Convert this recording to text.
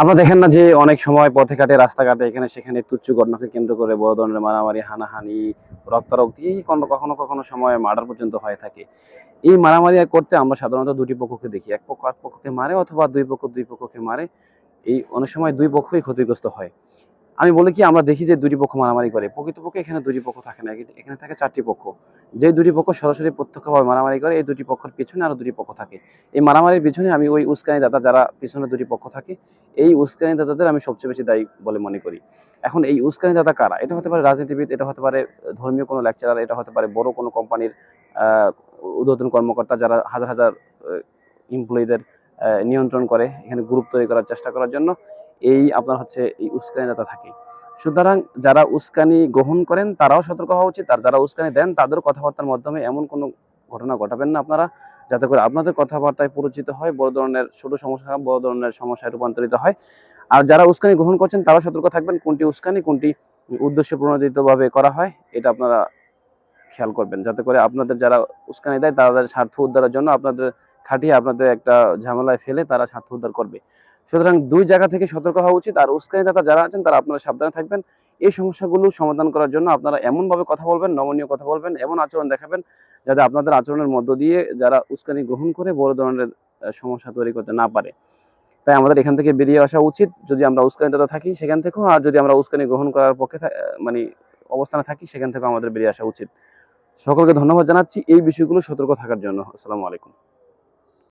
আপনারা দেখেন না যে অনেক সময় পথে ঘাটে, রাস্তাঘাটে, এখানে সেখানে তুচ্ছ ঘটনাকে কেন্দ্র করে বড় ধরনের মারামারি, হানাহানি, রক্তারক্তি কখনো কখনো সময় মার্ডার পর্যন্ত হয়ে থাকে। এই মারামারি করতে আমরা সাধারণত দুটি পক্ষকে দেখি, এক পক্ষ এক পক্ষকে মারে অথবা দুই পক্ষ দুই পক্ষকে মারে। এই অনেক সময় দুই পক্ষই ক্ষতিগ্রস্ত হয়। আমি বলি কি, আমরা দেখি যে দুটি পক্ষ মারামারি করে। প্রকৃতপক্ষে এখানে দুটি পক্ষ থাকে না, এখানে থাকে চারটি পক্ষ। যে দুটি পক্ষ সরাসরি প্রত্যক্ষভাবে মারামারি করে, এই দুটি পক্ষের পিছনে আরও দুটি পক্ষ থাকে। এই মারামারির পিছনে আমি ওই উস্কানি দাতা যারা পিছনে দুটি পক্ষ থাকে, এই উস্কানি দাতাদের আমি সবচেয়ে বেশি দায়ী বলে মনে করি। এখন এই উস্কানি দাতা কারা? এটা হতে পারে রাজনীতিবিদ, এটা হতে পারে ধর্মীয় কোনো লেকচারার এটা হতে পারে বড় কোনো কোম্পানির উদ্বোধন কর্মকর্তা যারা হাজার হাজার এমপ্লয়ীদের নিয়ন্ত্রণ করে, এখানে গ্রুপ তৈরি করার চেষ্টা করার জন্য, এই আপনার হচ্ছে এই উস্কানি দাতা থাকে। সুতরাং যারা উস্কানি গ্রহণ করেন, তারাও সতর্ক হওয়া উচিত। আর যারা উস্কানি দেন, তাদের কথাবার্তার মাধ্যমে এমন কোনো ঘটনা ঘটাবেন না আপনারা, যাতে করে আপনাদের কথাবার্তায় পরিচিত হয়, বড় ধরনের ছোট সমস্যা, বড় ধরনের সমস্যায় রূপান্তরিত হয়। আর যারা উস্কানি গ্রহণ করছেন তারা সতর্ক থাকবেন, কোনটি উস্কানি, কোনটি উদ্দেশ্য প্রণোদিতভাবে করা হয়, এটা আপনারা খেয়াল করবেন। যাতে করে আপনাদের যারা উস্কানি দেয়, তাদের স্বার্থ উদ্ধারের জন্য আপনাদের খাটিয়ে আপনাদের একটা ঝামেলায় ফেলে তারা স্বার্থ উদ্ধার করবে। সুতরাং দুই জায়গা থেকে সতর্ক হওয়া উচিত আর উস্কানিদাতা যারা আছেন তারা আপনারা সাবধানে থাকবেন। এই সমস্যাগুলো সমাধান করার জন্য আপনারা এমনভাবে কথা বলবেন, নমনীয় কথা বলবেন, এমন আচরণ দেখাবেন যাতে আপনাদের আচরণের মধ্য দিয়ে যারা উস্কানি গ্রহণ করে বড় ধরনের সমস্যা তৈরি করতে না পারে। তাই আমাদের এখান থেকে বেরিয়ে আসা উচিত। যদি আমরা উস্কানিদাতা থাকি সেখান থেকেও আর যদি আমরা উস্কানি গ্রহণ করার পক্ষে মানে অবস্থানে থাকি সেখান থেকেও আমাদের বেরিয়ে আসা উচিত। সকলকে ধন্যবাদ জানাচ্ছি। এই বিষয়গুলো সতর্ক থাকার জন্য। আসসালামু আলাইকুম।